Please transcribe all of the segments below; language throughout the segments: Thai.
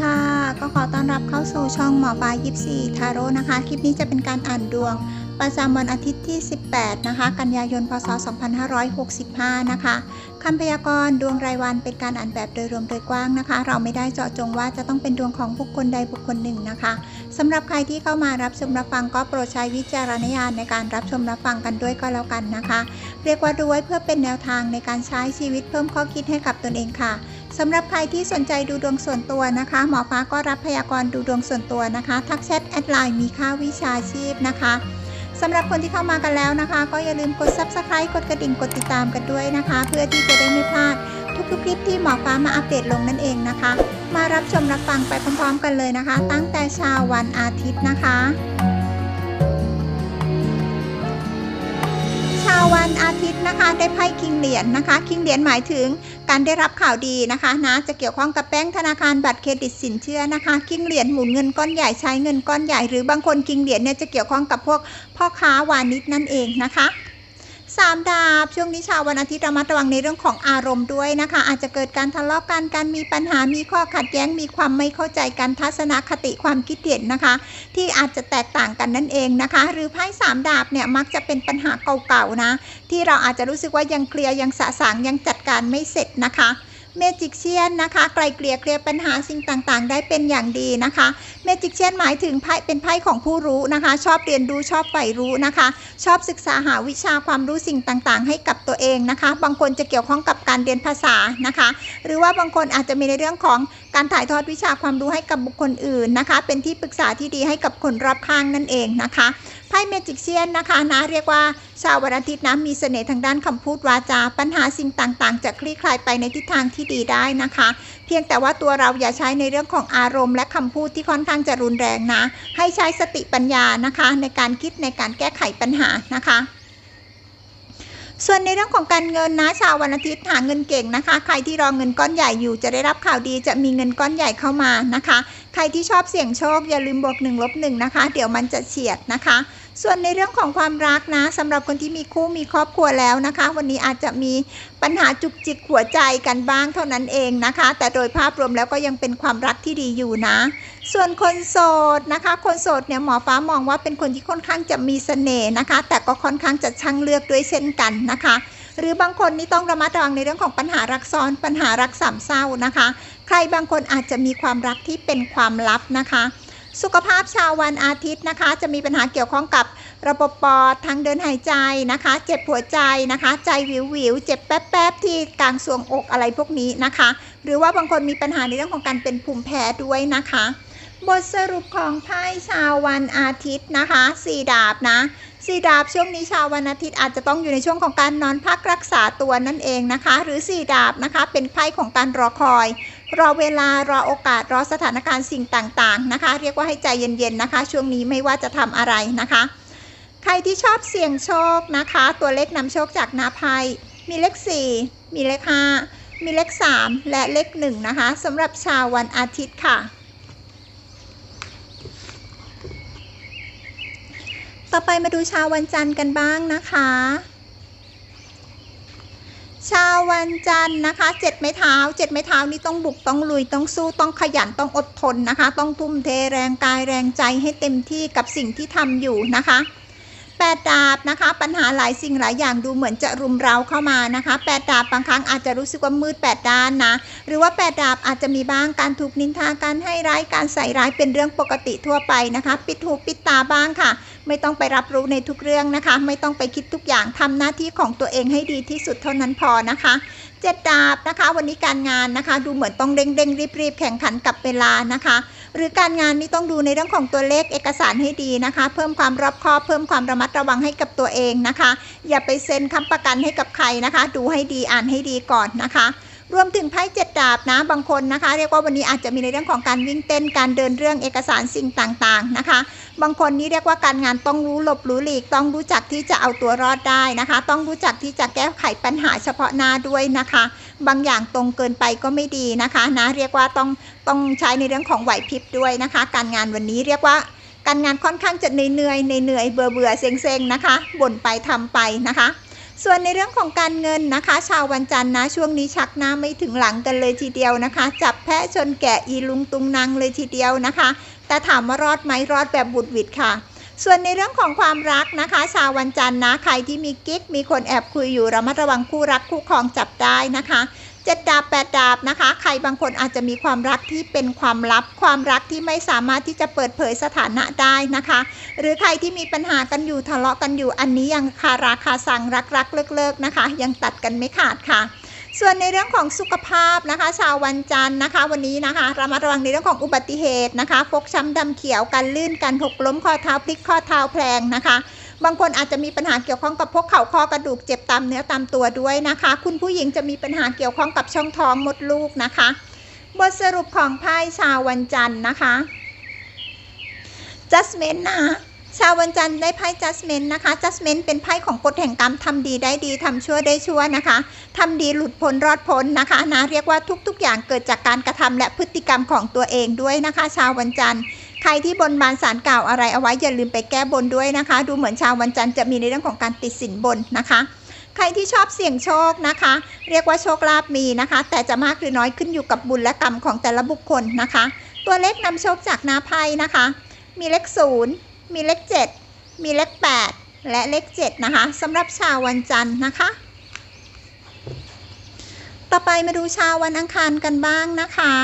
ค่ะ ก็ขอต้อนรับเข้าสู่ช่องหมอปลายิปซีทาโร่นะคะ คลิปนี้จะเป็นการอ่านดวง ประจำวันอาทิตย์ที่ 18 นะคะ กันยายน พศ 2565 นะคะคำพยากรณ์ดวงรายวันเป็นการอ่านแบบโดยรวมโดยกว้างนะคะ เราไม่ได้เจาะจงว่าจะต้องเป็นดวงของบุคคลใดบุคคลหนึ่งนะคะสำหรับใครที่เข้ามารับชมรับฟังก็โปรดใช้วิจารณญาณในการรับชมรับฟังกันด้วยก็แล้วกันนะคะ เรียกว่าดูไว้เพื่อเป็นแนวทางในการใช้ชีวิตเพิ่มข้อคิดให้กับตนเองค่ะ สำหรับใครที่สนใจดูดวงส่วนตัวนะคะ หมอฟ้าก็รับพยากรณ์ดูดวงส่วนตัวนะคะ ทักแชทแอดไลน์มีค่าวิชาชีพนะคะสำหรับคนที่เข้ามากันแล้วนะคะ ก็อย่าลืมกด subscribe กดกระดิ่งกดติดตามกันด้วยนะคะ เพื่อที่จะได้ไม่พลาดทุกๆคลิปที่หมอฟ้ามาอัปเดตลงนั่นเองนะคะ มารับชมรับฟังไปพร้อมๆ กันเลยนะคะ ตั้งแต่เช้าวันอาทิตย์นะคะ ววันอาทิตย์นะคะ ได้ไพ่คิงเหรียญนะคะ คิงเหรียญหมายถึงการได้รับข่าวดีนะคะนะจะเกี่ยวข้องกับแป้งธนาคารบัตรเครดิตสินเชื่อนะคะ คิงเหรียญหมุนเงินก้อนใหญ่ใช้เงินก้อนใหญ่หรือบางคนคิงเหรียญเนี่ยจะเกี่ยวข้องกับพวกพ่อค้าวานิชนั่นเองนะคะ สามดาบ ช่วงนี้ชาววันอาทิตย์ระมัดระวังในเรื่องของอารมณ์ด้วยนะคะ อาจจะเกิดการทะเลาะกันการมีปัญหามีข้อขัดแย้งมีความไม่เข้าใจกันทัศนคติความคิดเห็นนะคะ ที่อาจจะแตกต่างกันนั่นเองนะคะ หรือไพ่สามดาบเนี่ยมักจะเป็นปัญหาเก่าๆนะ ที่เราอาจจะรู้สึกว่ายังเคลียร์ยังสะสางยังจัดการไม่เสร็จนะคะ เมจิกเชียนนะคะ ไกลเกลี่ยเคลียร์ปัญหาสิ่งต่างๆ ได้เป็นอย่างดีนะคะเมจิกเชียนหมายถึงไพ่เป็นไพ่ของผู้รู้นะคะ ชอบเรียนรู้ชอบใฝ่รู้นะคะ ชอบศึกษาหาวิชาความรู้สิ่งต่างๆ ให้กับตัวเองนะคะ บางคนจะเกี่ยวข้องกับการเรียนภาษานะคะ หรือว่าบางคนอาจจะมีในเรื่องของการถ่ายทอดวิชาความรู้ให้กับบุคคลอื่นนะคะ เป็นที่ปรึกษาที่ดีให้กับคนรอบข้างนั่นเองนะคะไพ่เมจิกเชียนนะคะนะเรียกว่าชาววันอาทิตย์นะมีเสน่ห์ทางด้านคำพูดวาจา ปัญหาสิ่งต่างๆ จะคลี่คลายไปในทิศทางที่ดีได้นะคะ เพียงแต่ว่าตัวเราอย่าใช้ในเรื่องของอารมณ์และคำพูดที่ค่อนข้างจะรุนแรงนะ ให้ใช้สติปัญญานะคะ ในการคิดในการแก้ไขปัญหานะคะส่วนในเรื่องของการเงินนะชาววันอาทิตย์หาเงินเก่งนะคะ ใครที่รอเงินก้อนใหญ่อยู่จะได้รับข่าวดีจะมีเงินก้อนใหญ่เข้ามานะคะใครที่ชอบเสี่ยงโชคอย่าลืมบวกหนึ่งลบหนึ่งนะคะ เดี๋ยวมันจะเฉียดนะคะ ส่วนในเรื่องของความรักนะสำหรับคนที่มีคู่มีครอบครัวแล้วนะคะ วันนี้อาจจะมีปัญหาจุกจิกหัวใจกันบ้างเท่านั้นเองนะคะ แต่โดยภาพรวมแล้วก็ยังเป็นความรักที่ดีอยู่นะ ส่วนคนโสดนะคะ คนโสดเนี่ยหมอฟ้ามองว่าเป็นคนที่ค่อนข้างจะมีเสน่ห์นะคะ แต่ก็ค่อนข้างจะช่างเลือกด้วยเช่นกันนะคะหรือบางคนนี่ต้องระมัดระวังในเรื่องของปัญหารักซ้อนปัญหารักสามเศร้านะคะ ใครบางคนอาจจะมีความรักที่เป็นความลับนะคะ สุขภาพชาววันอาทิตย์นะคะ จะมีปัญหาเกี่ยวข้องกับระบบปอดทางเดินหายใจนะคะ เจ็บหัวใจนะคะ ใจวิววิวเจ็บแป๊บๆที่กลางสวงอกอะไรพวกนี้นะคะ หรือว่าบางคนมีปัญหาในเรื่องของการเป็นภูมิแพ้ด้วยนะคะบทสรุปของไพ่ชาววันอาทิตย์นะคะสี่ดาบนะสี่ดาบช่วงนี้ชาววันอาทิตย์อาจจะต้องอยู่ในช่วงของการนอนพักรักษาตัวนั่นเองนะคะ หรือสี่ดาบนะคะ เป็นไพ่ของการรอคอย รอเวลารอโอกาสรอสถานการณ์สิ่งต่างๆนะคะ เรียกว่าให้ใจเย็นๆนะคะ ช่วงนี้ไม่ว่าจะทำอะไรนะคะ ใครที่ชอบเสี่ยงโชคนะคะ ตัวเลขนำโชคจากนาไพ่มีเลข 4 มีเลข 5 มีเลข 3 และเลข 1 นะคะสำหรับชาววันอาทิตย์ค่ะต่อไปมาดูชาววันจันทร์กันบ้างนะคะ ชาววันจันทร์นะคะเจ็ดไม้เท้าเจ็ดไม้เท้านี่ต้องบุกต้องลุยต้องสู้ต้องขยันต้องอดทนนะคะ ต้องทุ่มเทแรงกายแรงใจให้เต็มที่กับสิ่งที่ทำอยู่นะคะ แปดดาบนะคะ ปัญหาหลายสิ่งหลายอย่างดูเหมือนจะรุมเร้าเข้ามานะคะแปดดาบบางครั้งอาจจะรู้สึกว่ามืดแปดด้านนะหรือว่าแปดดาบอาจจะมีบ้างการถูกนินทาการให้ร้ายการใส่ร้ายเป็นเรื่องปกติทั่วไปนะคะ ปิดหูปิดตาบ้างค่ะ ไม่ต้องไปรับรู้ในทุกเรื่องนะคะ ไม่ต้องไปคิดทุกอย่างทำหน้าที่ของตัวเองให้ดีที่สุดเท่านั้นพอนะคะเจ็ดดาบนะคะ วันนี้การงานนะคะ ดูเหมือนต้องเร่งเร่งรีบรีบแข่งขันกับเวลานะคะ หรือการงานนี่ต้องดูในเรื่องของตัวเลขเอกสารให้ดีนะคะ เพิ่มความรอบคอบเพิ่มความระมัดระวังให้กับตัวเองนะคะ อย่าไปเซ็นค้ำประกันให้กับใครนะคะ ดูให้ดีอ่านให้ดีก่อนนะคะ รวมถึงไพ่เจ็ดดาบนะบางคนนะคะ เรียกว่าวันนี้อาจจะมีในเรื่องของการวิ่งเต้นการเดินเรื่องเอกสารสิ่งต่างๆนะคะ บางคนนี่เรียกว่าการงานต้องรู้หลบรู้หลีก ต้องรู้จักที่จะเอาตัวรอดได้นะคะ ต้องรู้จักที่จะแก้ไขปัญหาเฉพาะหน้าด้วยนะคะ บางอย่างตรงเกินไปก็ไม่ดีนะคะนะเรียกว่าต้องต้องใช้ในเรื่องของไหวพริบด้วยนะคะ การงานวันนี้เรียกว่าการงานค่อนข้างจะเหนื่อยเหนื่อยเบื่อเบื่อเซ็งๆนะคะบ่นไปทำไปนะคะ ส่วนในเรื่องของการเงินนะคะ ชาววันจันทร์นะช่วงนี้ชักหน้าไม่ถึงหลังกันเลยทีเดียวนะคะ จับแพะชนแกะอีลุงตุงนางเลยทีเดียวนะคะ แต่ถามว่ารอดไหมรอดแบบบุดวิดค่ะส่วนในเรื่องของความรักนะคะ ชาววันจันทร์นะ ใครที่มีกิ๊กมีคนแอบคุยอยู่ระมัดระวังคู่รักคู่ครองจับได้นะคะ เจ็ดดาบแปดดาบนะคะ ใครบางคนอาจจะมีความรักที่เป็นความลับ ความรักที่ไม่สามารถที่จะเปิดเผยสถานะได้นะคะ หรือใครที่มีปัญหากันอยู่ทะเลาะกันอยู่อันนี้ยังคาราคาสั่งรักรักเลิกเลิกนะคะ ยังตัดกันไม่ขาดค่ะส่วนในเรื่องของสุขภาพนะคะ ชาววันจันทร์นะคะ วันนี้นะคะระมัดระวังในเรื่องของอุบัติเหตุนะคะ ฟกช้ำดำเขียวการลื่นการหกล้มข้อเท้าพลิกข้อเท้าแพลงนะคะ บางคนอาจจะมีปัญหาเกี่ยวข้องกับพวกเข่าข้อกระดูกเจ็บตามเนื้อตามตัวด้วยนะคะ คุณผู้หญิงจะมีปัญหาเกี่ยวข้องกับช่องท้องมดลูกนะคะ บทสรุปของไพ่ชาววันจันทร์นะคะ Judgment นะคะชาววันจันทร์ได้ไพ่ Judgment นะคะ Judgment เป็นไพ่ของกฎแห่งกรรมทำดีได้ดีทำชั่วได้ชั่วนะคะทำดีหลุดพ้นรอดพ้นนะคะนะเรียกว่าทุกๆ อย่างเกิดจากการกระทำและพฤติกรรมของตัวเองด้วยนะคะ ชาววันจันทร์ ใครที่บนบานสารกล่าวอะไรเอาไว้อย่าลืมไปแก้บนด้วยนะคะ ดูเหมือนชาววันจันทร์จะมีในเรื่องของการติดสินบนนะคะ ใครที่ชอบเสี่ยงโชคนะคะ เรียกว่าโชคลาภมีนะคะ แต่จะมากหรือน้อยขึ้นอยู่กับบุญและกรรมของแต่ละบุคคลนะคะ ตัวเลขนำโชคจากนาไพ่นะคะ มีเลขศูนย์มีเลขเจ็ดมีเลขแปดและเลขเจ็ดนะคะสำหรับชาววันจันทร์นะคะ ต่อไปมาดูชาววันอังคารกันบ้างนะคะ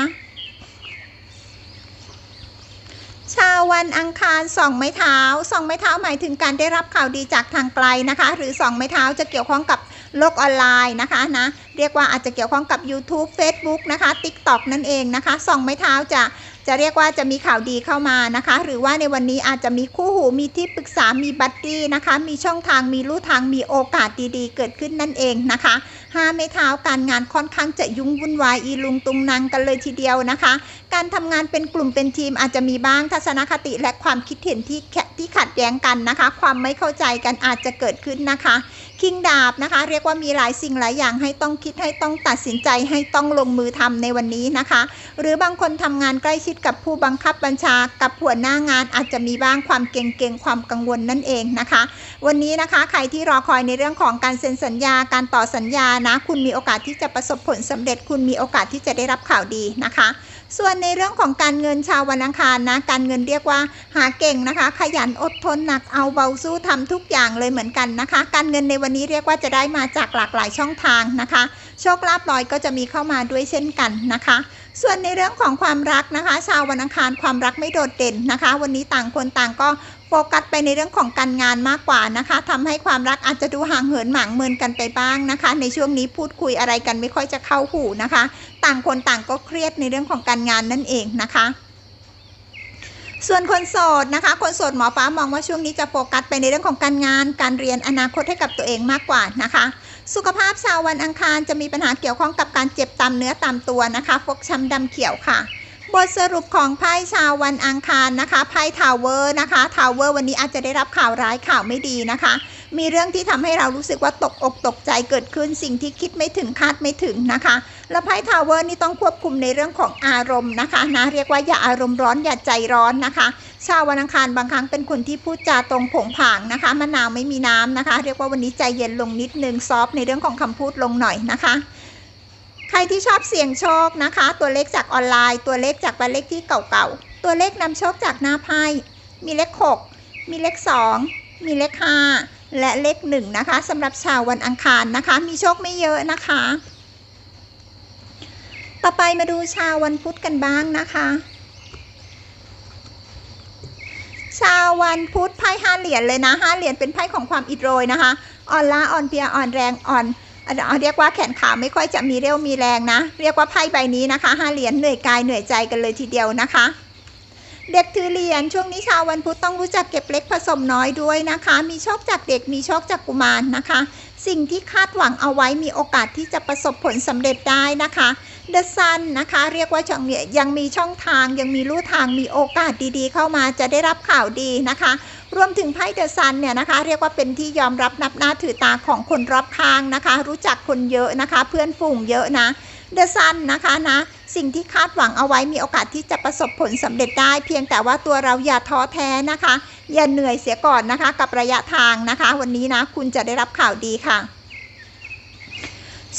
ชา วันอังคารส่องไม้เท้าส่องไม้เท้าหมายถึงการได้รับข่าวดีจากทางไกลนะคะ หรือส่องไม้เท้าจะเกี่ยวข้องกับโลกออนไลน์นะคะนะเรียกว่าอาจจะเกี่ยวข้องกับ YouTube Facebook นะคะ TikTok นั่นเองนะคะส่องไม้เท้าจะจะเรียกว่าจะมีข่าวดีเข้ามานะคะ หรือว่าในวันนี้อาจจะมีคู่หูมีที่ปรึกษามีบัดดี้นะคะ มีช่องทางมีลู่ทางมีโอกาสดีๆ เกิดขึ้นนั่นเองนะคะ ห้าไม้เท้าการงานค่อนข้างจะยุ่งวุ่นวายอีลุงตุงนางกันเลยทีเดียวนะคะ การทำงานเป็นกลุ่มเป็นทีมอาจจะมีบ้างทัศนคติและความคิดเห็นที่แขที่ขัดแย้งกันนะคะ ความไม่เข้าใจกันอาจจะเกิดขึ้นนะคะคิงดาบนะคะ เรียกว่ามีหลายสิ่งหลายอย่างให้ต้องคิดให้ต้องตัดสินใจให้ต้องลงมือทำในวันนี้นะคะ หรือบางคนทำงานใกล้ชิดกับผู้บังคับบัญชากับหัวหน้างานอาจจะมีบ้างความเก่งๆความกังวลนั่นเองนะคะ วันนี้นะคะใครที่รอคอยในเรื่องของการเซ็นสัญญาการต่อสัญญานะ คุณมีโอกาสที่จะประสบผลสำเร็จ คุณมีโอกาสที่จะได้รับข่าวดีนะคะ ส่วนในเรื่องของการเงินชาววันอังคารนะ การเงินเรียกว่าหาเก่งนะคะ ขยันอดทนหนักเอาเบาสู้ทำทุกอย่างเลยเหมือนกันนะคะ การเงินในวันนี้เรียกว่าจะได้มาจากหลากหลายช่องทางนะคะ โชคลาภลอยก็จะมีเข้ามาด้วยเช่นกันนะคะส่วนในเรื่องของความรักนะคะ ชาววันอังคารความรักไม่โดดเด่นนะคะ วันนี้ต่างคนต่างก็ โฟกัสไปในเรื่องของการงานมากกว่านะคะทำให้ความรักอาจจะดูห่างเหินหมางเมินกันไปบ้างนะคะ ในช่วงนี้พูดคุยอะไรกันไม่ค่อยจะเข้าหูนะคะ ต่างคนต่างก็เครียดในเรื่องของการงานนั่นเองนะคะส่วนคนโสดนะคะ คนโสดหมอฟ้ามองว่าช่วงนี้จะโฟกัสไปในเรื่องของการงาน การเรียนอนาคตให้กับตัวเองมากกว่านะคะ สุขภาพชาววันอังคารจะมีปัญหาเกี่ยวข้องกับการเจ็บตามเนื้อตามตัวนะคะ ฟกช้ำดำเขียวค่ะ บทสรุปของไพ่ชาววันอังคารนะคะไพ่ทาวเวอร์นะคะทาวเวอร์วันนี้อาจจะได้รับข่าวร้ายข่าวไม่ดีนะคะ มีเรื่องที่ทำให้เรารู้สึกว่าตกอกตกใจเกิดขึ้นสิ่งที่คิดไม่ถึงคาดไม่ถึงนะคะ แล้วไพ่ทาวเวอร์นี่ต้องควบคุมในเรื่องของอารมณ์นะคะนะเรียกว่าอย่าอารมณ์ร้อนอย่าใจร้อนนะคะ ชาววันอังคารบางครั้งเป็นคนที่พูดจาตรงผงผางนะคะมะนาวไม่มีน้ำนะคะ เรียกว่าวันนี้ใจเย็นลงนิดนึงซอฟในเรื่องของคำพูดลงหน่อยนะคะ ใครที่ชอบเสี่ยงโชคนะคะ ตัวเลขจากออนไลน์ ตัวเลขจากบ้านเลขที่เก่าๆ ตัวเลขนำโชคจากหน้าไพ่ มีเลข 6 มีเลข 2 มีเลข 5 และเลข 1 นะคะสำหรับชาววันอังคารนะคะ มีโชคไม่เยอะนะคะ ต่อไปมาดูชาววันพุธกันบ้างนะคะชาววันพุธไพ่ห้าเหรียญเลยนะห้าเหรียญเป็นไพ่ของความอิดโรยนะคะ อ่อนล้าอ่อนเพลียอ่อนแรงอ่อน เรียกว่าแขนขาไม่ค่อยจะมีเรี่ยวมีแรงนะ เรียกว่าไพ่ใบนี้นะคะห้าเหรียญเหนื่อยกายเหนื่อยใจกันเลยทีเดียวนะคะ เด็กถือเหรียญช่วงนี้ชาววันพุธต้องรู้จักเก็บเล็กผสมน้อยด้วยนะคะ มีโชคจากเด็กมีโชคจากกุมารนะคะ สิ่งที่คาดหวังเอาไว้มีโอกาสที่จะประสบผลสำเร็จได้นะคะเดอะซันนะคะ เรียกว่าช่องเนี่ยยังมีช่องทางยังมีลู่ทางมีโอกาสดีๆ เข้ามาจะได้รับข่าวดีนะคะ รวมถึงไพ่เดอะซันเนี่ยนะคะ เรียกว่าเป็นที่ยอมรับนับหน้าถือตาของคนรอบข้างนะคะ รู้จักคนเยอะนะคะ เพื่อนฝูงเยอะนะเดอะซันนะคะนะ สิ่งที่คาดหวังเอาไว้มีโอกาสที่จะประสบผลสำเร็จได้ เพียงแต่ว่าตัวเราอย่าท้อแท้นะคะ อย่าเหนื่อยเสียก่อนนะคะ กับระยะทางนะคะ วันนี้นะคุณจะได้รับข่าวดีค่ะ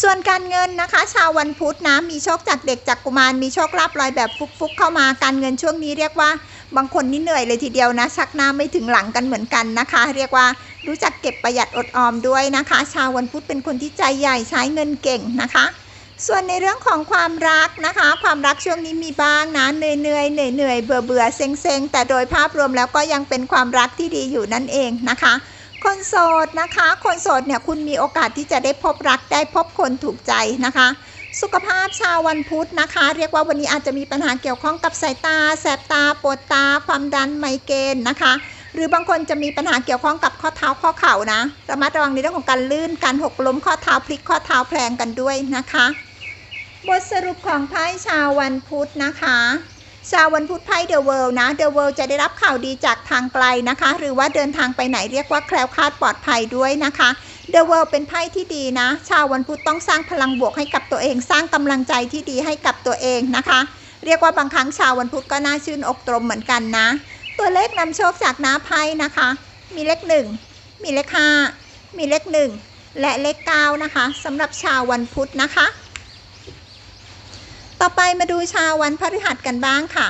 ส่วนการเงินนะคะ ชาววันพุธนะมีโชคจากเด็กจากกุมารมีโชคลาภลอยแบบฟุกๆเข้ามาการเงินช่วงนี้เรียกว่าบางคนนี่เหนื่อยเลยทีเดียวนะ ชักหน้าไม่ถึงหลังกันเหมือนกันนะคะ เรียกว่ารู้จักเก็บประหยัดอดออมด้วยนะคะ ชาววันพุธเป็นคนที่ใจใหญ่ใช้เงินเก่งนะคะ ส่วนในเรื่องของความรักนะคะ ความรักช่วงนี้มีบ้างนะเหนื่อยเหนื่อยเหนื่อยเหนื่อยเบื่อเบื่อเซ็งเซ็งแต่โดยภาพรวมแล้วก็ยังเป็นความรักที่ดีอยู่นั่นเองนะคะ คนโสดนะคะ คนโสดเนี่ยคุณมีโอกาสที่จะได้พบรักได้พบคนถูกใจนะคะ สุขภาพชาววันพุธนะคะ เรียกว่าวันนี้อาจจะมีปัญหาเกี่ยวข้องกับสายตา แสบตาปวดตา ความดันไมเกรนนะคะ หรือบางคนจะมีปัญหาเกี่ยวข้องกับข้อเท้าข้อเข่านะระมัดระวังในเรื่องของการลื่นการหกล้มข้อเท้าพลิกข้อเท้าแพลงกันด้วยนะคะ บทสรุปของไพ่ชาววันพุธนะคะชาววันพุธไพ่เดอะเวิลด์นะเดอะเวิลด์จะได้รับข่าวดีจากทางไกลนะคะ หรือว่าเดินทางไปไหนเรียกว่าแคล้วคลาดปลอดภัยด้วยนะคะเดอะเวิลด์เป็นไพ่ที่ดีนะ ชาววันพุธต้องสร้างพลังบวกให้กับตัวเอง สร้างกำลังใจที่ดีให้กับตัวเองนะคะ เรียกว่าบางครั้งชาววันพุธก็น่าชื่นอกตรมเหมือนกันนะ ตัวเลขนำโชคจากน้าไพ่นะคะ มีเลขหนึ่งมีเลขห้ามีเลขหนึ่งและเลขเก้านะคะสำหรับชาววันพุธนะคะ ต่อไปมาดูชาววันพฤหัสกันบ้างค่ะ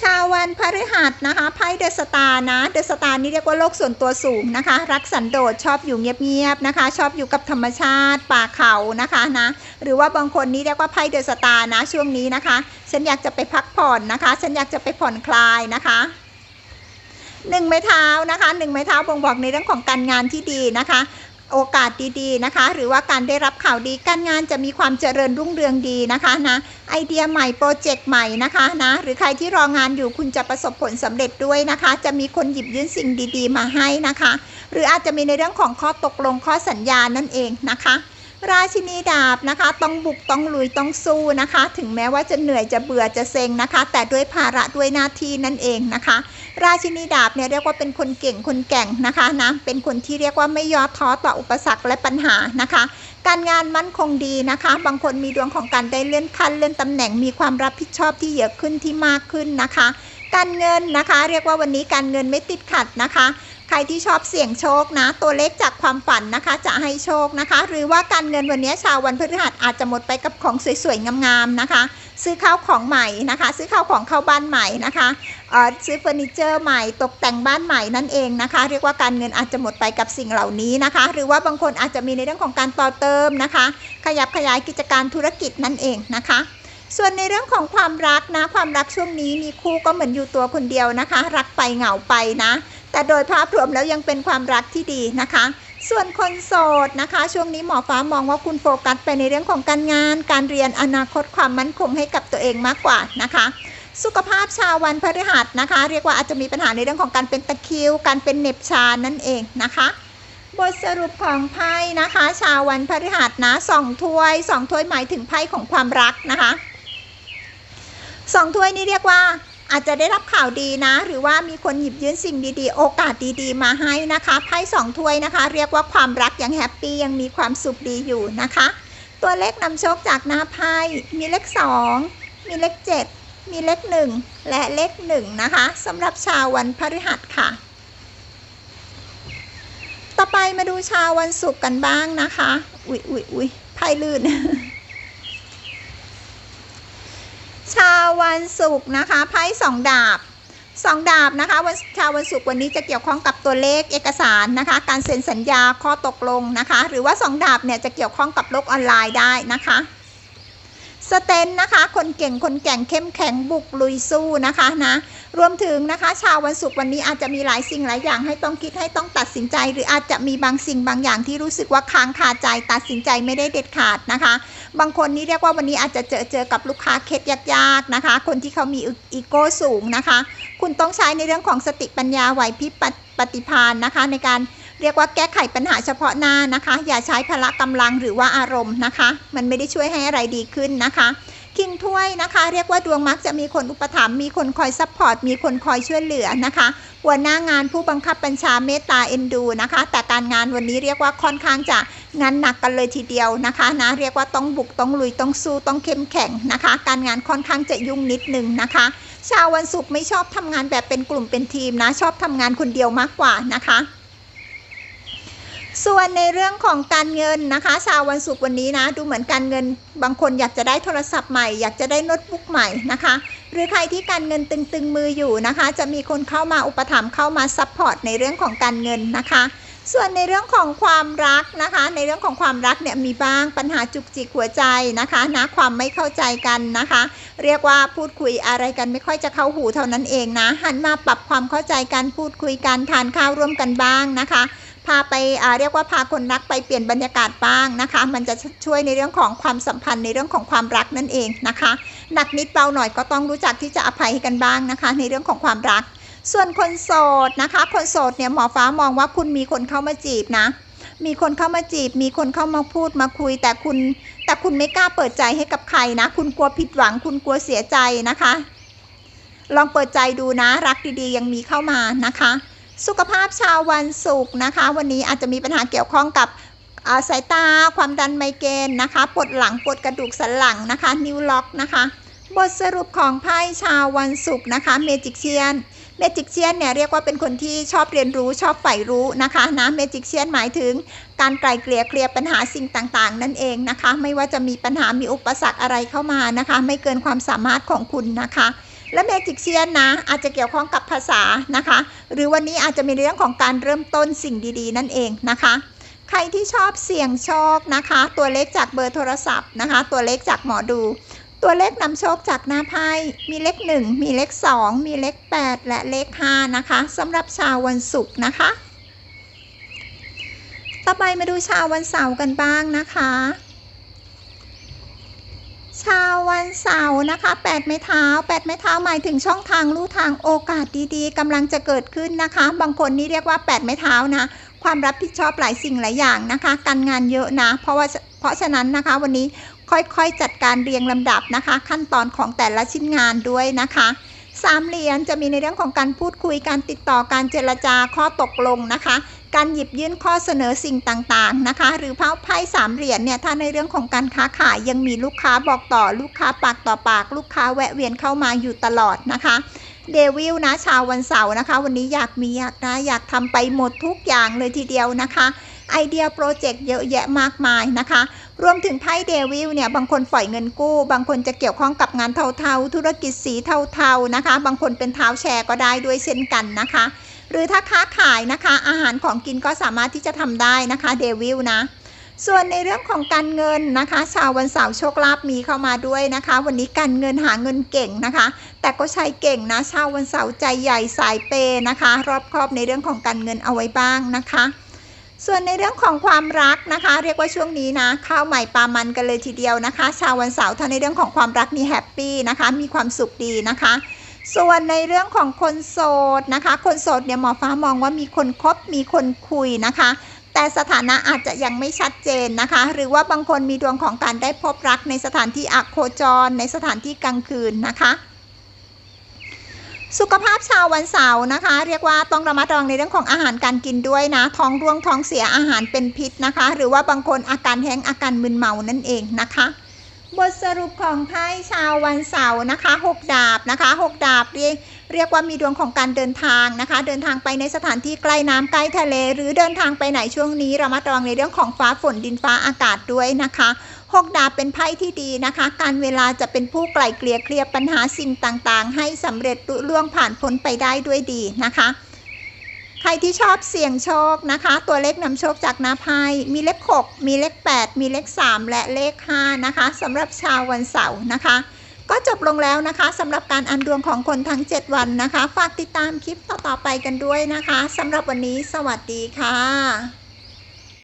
ชาววันพฤหัสนะคะไพ่เดอะสตาร์นะเดอะสตาร์นี่เรียกว่าโลกส่วนตัวสูงนะคะ รักสันโดษชอบอยู่เงียบๆนะคะ ชอบอยู่กับธรรมชาติป่าเขานะคะนะหรือว่าบางคนนี่เรียกว่าไพ่เดอะสตาร์นะช่วงนี้นะคะ ฉันอยากจะไปพักผ่อนนะคะ ฉันอยากจะไปผ่อนคลายนะคะหนึ่งไม้เท้านะคะหนึ่งไม้เท้าบ่งบอกในเรื่องของการงานที่ดีนะคะ โอกาสดีๆนะคะ หรือว่าการได้รับข่าวดีการงานจะมีความเจริญรุ่งเรืองดีนะคะนะไอเดียใหม่โปรเจกต์ใหม่นะคะนะหรือใครที่รองานอยู่คุณจะประสบผลสำเร็จด้วยนะคะ จะมีคนหยิบยื่นสิ่งดีๆ มาให้นะคะ หรืออาจจะมีในเรื่องของข้อตกลงข้อสัญญานั่นเองนะคะ ราชินีดาบนะคะ ต้องบุกต้องลุยต้องสู้นะคะ ถึงแม้ว่าจะเหนื่อยจะเบื่อจะเซ็งนะคะ แต่ด้วยภาระด้วยหน้าที่นั่นเองนะคะ ราชินีดาบเนี่ยเรียกว่าเป็นคนเก่งคนแก่งนะคะนะเป็นคนที่เรียกว่าไม่ย่อท้อต่ออุปสรรคและปัญหานะคะ การงานมั่นคงดีนะคะ บางคนมีดวงของการได้เลื่อนขั้นเลื่อนตำแหน่งมีความรับผิดชอบที่เยอะขึ้นที่มากขึ้นนะคะ การเงินนะคะ เรียกว่าวันนี้การเงินไม่ติดขัดนะคะ รที่ชอบเสี่ยงโชคนะ ตัวเลขจากความฝันนะคะ จะให้โชคนะคะ หรือว่าการเงินวันนี้ชาววันพฤหัสอาจจะหมดไปกับของสวยๆงามๆนะคะ ซื้อข้าวของใหม่นะคะ ซื้อข้าวของเข้าบ้านใหม่นะคะเออซื้อเฟอร์นิเจอร์ใหม่ตกแต่งบ้านใหม่นั่นเองนะคะ เรียกว่าการเงินอาจจะหมดไปกับสิ่งเหล่านี้นะคะ หรือว่าบางคนอาจจะมีในเรื่องของการต่อเติมนะคะ ขยับขยายกิจการธุรกิจนั่นเองนะคะส่วนในเรื่องของความรักนะ ความรักช่วงนี้มีคู่ก็เหมือนอยู่ตัวคนเดียวนะคะ รักไปเหงาไปนะ แต่โดยภาพรวมแล้วยังเป็นความรักที่ดีนะคะ ส่วนคนโสดนะคะ ช่วงนี้หมอฟ้ามองว่าคุณโฟกัสไปในเรื่องของการงาน การเรียนอนาคตความมั่นคงให้กับตัวเองมากกว่านะคะ สุขภาพชาววันพฤหัสนะคะ เรียกว่าอาจจะมีปัญหาในเรื่องของการเป็นตะคิว การเป็นเน็บชานั่นเองนะคะบทสรุปของไพ่นะคะ ชาววันพฤหัสนะสองถ้วยสองถ้วยหมายถึงไพ่ของความรักนะคะสองถ้วยนี่เรียกว่า อาจจะได้รับข่าวดีนะ หรือว่ามีคนหยิบยื่นสิ่งดีๆ โอกาสดีๆ มาให้นะคะไพ่สองถ้วยนะคะ เรียกว่าความรักยังแฮปปี้ยังมีความสุขดีอยู่นะคะ ตัวเลขนำโชคจากหน้าไพ่มีเลขสองมีเลขเจ็ดมีเลขหนึ่งและเลขหนึ่งนะคะสำหรับชาววันพฤหัสค่ะ ต่อไปมาดูชาววันศุกร์กันบ้างนะคะ อุ๊ยอุ๊ยอุ๊ยไพ่ลื่น ชา วันศุกร์นะคะไพ่สองดาบสองดาบนะคะวันชาววันศุกร์วันนี้จะเกี่ยวข้องกับตัวเลขเอกสารนะคะ การเซ็นสัญญาข้อตกลงนะคะ หรือว่าสองดาบเนี่ยจะเกี่ยวข้องกับโลกออนไลน์ได้นะคะ สเตนนะคะ คนเก่งคนแก่งเข้มแข็งบุกลุยสู้นะคะนะรวมถึงนะคะ ชาววันศุกร์วันนี้อาจจะมีหลายสิ่งหลายอย่างให้ต้องคิดให้ต้องตัดสินใจ หรืออาจจะมีบางสิ่งบางอย่างที่รู้สึกว่าค้างคาใจ ตัดสินใจไม่ได้เด็ดขาดนะคะ บางคนนี่เรียกว่าวันนี้อาจจะเจอเจอกับลูกค้าเคสยากๆนะคะ คนที่เขามีอีโก้สูงนะคะ คุณต้องใช้ในเรื่องของสติปัญญาไหวพริบปฏิภาณนะคะ ในการ เรียกว่าแก้ไขปัญหาเฉพาะหน้านะคะ อย่าใช้พละกำลังหรือว่าอารมณ์นะคะ มันไม่ได้ช่วยให้อะไรดีขึ้นนะคะคิงถ้วยนะคะ เรียกว่าดวงมักจะมีคนอุปถัมภ์มีคนคอยซัพพอร์ตมีคนคอยช่วยเหลือนะคะหัวหน้างานผู้บังคับบัญชาเมตตาเอ็นดูนะคะ แต่การงานวันนี้เรียกว่าค่อนข้างจะงานหนักกันเลยทีเดียวนะคะนะเรียกว่าต้องบุกต้องลุยต้องสู้ต้องเข้มแข็งนะคะ การงานค่อนข้างจะยุ่งนิดนึงนะคะ ชาววันศุกร์ไม่ชอบทำงานแบบเป็นกลุ่มเป็นทีมนะ ชอบทำงานคนเดียวมากกว่านะคะ ส่วนในเรื่องของการเงินนะคะ ชาววันศุกร์วันนี้นะ ดูเหมือนการเงิน บางคนอยากจะได้โทรศัพท์ใหม่ อยากจะได้โน้ตบุ๊กใหม่นะคะ หรือใครที่การเงินตึงๆมืออยู่นะคะ จะมีคนเข้ามาอุปถัมภ์เข้ามาซัพพอร์ตในเรื่องของการเงินนะคะ ส่วนในเรื่องของความรักนะคะ ในเรื่องของความรักเนี่ยมีบ้างปัญหาจุกจิกหัวใจนะคะนะความไม่เข้าใจกันนะคะ เรียกว่าพูดคุยอะไรกันไม่ค่อยจะเข้าหูเท่านั้นเองนะหันมาปรับความเข้าใจกันพูดคุยกันทานข้าวร่วมกันบ้างนะคะ พาไปเรียกว่าพาคนรักไปเปลี่ยนบรรยากาศบ้างนะคะ มันจะช่วยในเรื่องของความสัมพันธ์ในเรื่องของความรักนั่นเองนะคะ หนักนิดเบาหน่อยก็ต้องรู้จักที่จะอภัยให้กันบ้างนะคะ ในเรื่องของความรัก ส่วนคนโสดนะคะ คนโสดเนี่ยหมอฟ้ามองว่าคุณมีคนเข้ามาจีบนะมีคนเข้ามาจีบ มีคนเข้ามาพูดมาคุย แต่คุณ แต่คุณไม่กล้าเปิดใจให้กับใครนะ คุณกลัวผิดหวัง คุณกลัวเสียใจนะคะ ลองเปิดใจดูนะ รักดีๆ ยังมีเข้ามานะคะ สุขภาพชาววันศุกร์นะคะ วันนี้อาจจะมีปัญหาเกี่ยวข้องกับาสายตาความดันไมเกรนนะคะปวดหลังปวดกระดูกสันหลังนะคะ นิ้วล็อกนะคะบทสรุปของไพ่ชาววันศุกร์นะคะเมจิกเชียนเมจิกเชียนเนี่ยเรียกว่าเป็นคนที่ชอบเรียนรู้ชอบใฝ่รู้นะคะนะเมจิกเชียนหมายถึงการไกลเกลี่ยเคลียร์ปัญหาสิ่งต่างๆ นั่นเองนะคะ ไม่ว่าจะมีปัญหามีอุปสรรคอะไรเข้ามานะคะ ไม่เกินความสามารถของคุณนะคะ และเมจิกเชียนนะอาจจะเกี่ยวข้องกับภาษานะคะ หรือวันนี้อาจจะมีเรื่องของการเริ่มต้นสิ่งดีๆ นั่นเองนะคะ ใครที่ชอบเสี่ยงโชคนะคะ ตัวเลขจากเบอร์โทรศัพท์นะคะ ตัวเลขจากหมอดู ตัวเลขนำโชคจากหน้าไพ่มีเลข 1 มีเลข 2 มีเลข 8 และเลข 5 นะคะสำหรับชาววันศุกร์นะคะ ต่อไปมาดูชาววันเสาร์กันบ้างนะคะ ชาววันเสาร์นะคะ8ไม้เท้า8ไม้เท้าหมายถึงช่องทางลู่ทางโอกาสดีๆกำลังจะเกิดขึ้นนะคะ บางคนนี่เรียกว่า 8 ไม้เท้านะ ความรับผิดชอบหลายสิ่งหลายอย่างนะคะ การงานเยอะนะ เพราะว่าเพราะฉะนั้นนะคะวันนี้ค่อยๆจัดการเรียงลำดับนะคะ ขั้นตอนของแต่ละชิ้นงานด้วยนะคะสามเหรียญจะมีในเรื่องของการพูดคุยการติดต่อการเจรจาข้อตกลงนะคะ การหยิบยื่นข้อเสนอสิ่งต่างๆนะคะ หรือเพ้าไพ่สามเหรียญเนี่ยถ้าในเรื่องของการค้าขายยังมีลูกค้าบอกต่อลูกค้าปากต่อปาก ลูกค้าแวะเวียนเข้ามาอยู่ตลอดนะคะเดวิลนะชาววันเสาร์นะคะ วันนี้อยากมีอยากได้อยากทำไปหมดทุกอย่างเลยทีเดียวนะคะไอเดียโปรเจกต์เยอะแยะมากมายนะคะ รวมถึงไพ่เดวิลเนี่ย บางคนปล่อยเงินกู้ บางคนจะเกี่ยวข้องกับงานเทาๆ ธุรกิจสีเทาๆนะคะ บางคนเป็นเท้าแชร์ก็ได้ด้วยเช่นกันนะคะ หรือถ้าค้าขายนะคะ อาหารของกินก็สามารถที่จะทำได้นะคะเดวิลนะ ส่วนในเรื่องของการเงินนะคะ ชาววันเสาร์โชคลาภมีเข้ามาด้วยนะคะ วันนี้การเงินหาเงินเก่งนะคะ แต่ก็ใช้เก่งนะชาววันเสาร์ใจใหญ่สายเปย์นะคะ รอบครอบในเรื่องของการเงินเอาไว้บ้างนะคะส่วนในเรื่องของความรักนะคะ เรียกว่าช่วงนี้นะข้าวใหม่ปลามันกันเลยทีเดียวนะคะ ชาววันเสาร์ถ้าในเรื่องของความรักนี่แฮปปี้นะคะ มีความสุขดีนะคะ ส่วนในเรื่องของคนโสดนะคะ คนโสดเนี่ยหมอฟ้ามองว่ามีคนคบมีคนคุยนะคะ แต่สถานะอาจจะยังไม่ชัดเจนนะคะ หรือว่าบางคนมีดวงของการได้พบรักในสถานที่อโคจร ในสถานที่กลางคืนนะคะสุขภาพชาววันเสาร์นะคะ เรียกว่าต้องระมัดระวังในเรื่องของอาหารการกินด้วยนะ ท้องร่วงท้องเสียอาหารเป็นพิษนะคะ หรือว่าบางคนอาการแห้งอาการมึนเมานั่นเองนะคะ บทสรุปของไพ่ชาววันเสาร์นะคะหกดาบนะคะหกดาบเรียกเรียกว่ามีดวงของการเดินทางนะคะ เดินทางไปในสถานที่ใกล้น้ำใกล้ทะเล หรือเดินทางไปไหนช่วงนี้ระมัดระวังในเรื่องของฟ้าฝนดินฟ้าอากาศด้วยนะคะหกดาบเป็นไพ่ที่ดีนะคะ การเวลาจะเป็นผู้ไกล่เกลี่ยเคลียร์ปัญหาสิ่งต่างๆ ให้สำเร็จลุล่วงผ่านพ้นไปได้ด้วยดีนะคะ ใครที่ชอบเสี่ยงโชคนะคะ ตัวเลขนำโชคจากน้าไพ่มีเลข 6 มีเลข 8 มีเลข 3 และเลข 5 นะคะสำหรับชาววันเสาร์นะคะ ก็จบลงแล้วนะคะสำหรับการอันดวงของคนทั้ง 7 วันนะคะ ฝากติดตามคลิปต่อๆไปกันด้วยนะคะสำหรับวันนี้สวัสดีค่ะ